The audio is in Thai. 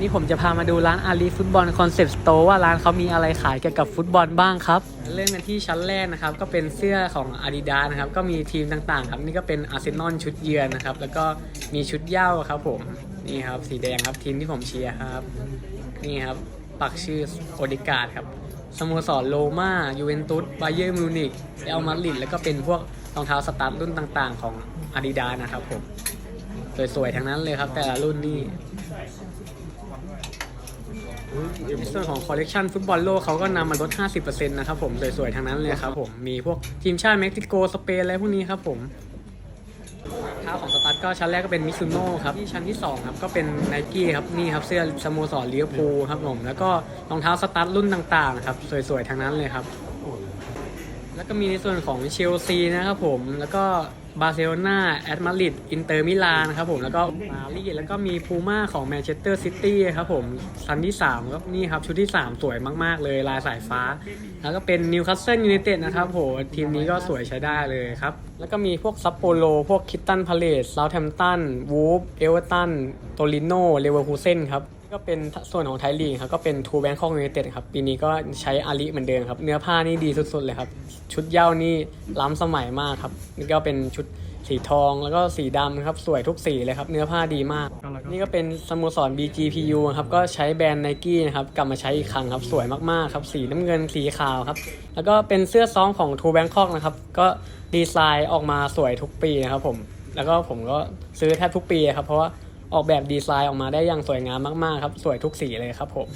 นี้ผมจะพามาดูร้านอาลีฟุตบอลคอนเซ็ปต์สโตร์ว่าร้านเขามีอะไรขายเกี่ยวกับฟุตบอลบ้างครับ เริ่มกันที่ชั้นแรกนะครับ ก็เป็นเสื้อของ Adidas นะครับ ก็มีทีมต่างๆ ครับ นี่ก็เป็นอาร์เซนอลชุดเยือนนะครับ แล้วก็มีชุดเย้าครับผม นี่ครับ สีแดงครับทีมที่ผมเชียร์ครับ นี่ครับ ปักชื่อโอดิกาดครับ สโมสรโรมายูเวนตุสไบเยอร์มิวนิกเอลมาดริดแล้วก็เป็นพวกรองเท้าสตาร์ทรุ่นต่างๆ ของ Adidas นะครับผมสวยๆ ทั้งนั้นเลยครับ แต่ละรุ่นนี่ ในส่วนของคอลเลกชันฟุตบอลโลกเขาก็นำมาลด 50%นะครับผมสวยๆทางนั้นเลยครับผมมีพวกทีมชาติเม็กซิโกสเปนอะไรพวกนี้ครับผมเท้าของสตาร์ทก็ชั้นแรกก็เป็นมิซูโน่ครับที่ชั้นที่2ครับก็เป็นไนกี้ครับนี่ครับเสื้อสโมสรลิเวพูครับผมแล้วก็รองเท้าสตาร์ทรุ่นต่างๆครับสวยๆทางนั้นเลยครับ แล้วก็มีในส่วนของเชลซีนะครับผม แล้วก็บาร์เซโลนาแอตมาดริดอินเตอร์มิลานครับผม แล้วก็ปารีสแล้วก็มีพูม่าของแมนเชสเตอร์ซิตี้ครับผมชั้นที่3ครับนี่ครับชุดที่ 3 สวยมาก ๆ เลยลายสายฟ้า แล้วก็เป็นนิวคาสเซิลยูไนเต็ดนะครับโหทีมนี้ก็สวยใช้ได้เลยครับ แล้วก็มีพวกซัปโปโลพวกคิตตันพาเลสเซาท์แฮมป์ตันวูฟเอเวอร์ตันโตลิโนเลเวอร์คูเซนครับ ก็เป็นส่วนของไทยลีกครับก็เป็นทูแบงคอกยูไนเต็ดครับปีนี้ก็ใช้อาลีเหมือนเดิมครับ เนื้อผ้านี่ดีสุดๆเลยครับ ชุดเย้านี่ล้ำสมัยมากครับนี่ก็เป็นชุดสีทองแล้วก็สีดำครับสวยทุกสีเลยครับ เนื้อผ้าดีมาก นี่ก็เป็นสโมสร BGPU ครับก็ใช้แบรนด์ไนกี้นะครับกลับมาใช้อีกครั้งครับสวยมากๆครับสีน้ำเงินสีขาวครับ แล้วก็เป็นเสื้อซ้อมของทูแบงคอกนะครับก็ดีไซน์ออกมาสวยทุกปีนะครับผมแล้วก็ผมก็ซื้อแทบทุกปีครับเพราะว่า ออกแบบดีไซน์ออกมาได้อย่างสวยงามมากๆครับ สวยทุกสีเลยครับผม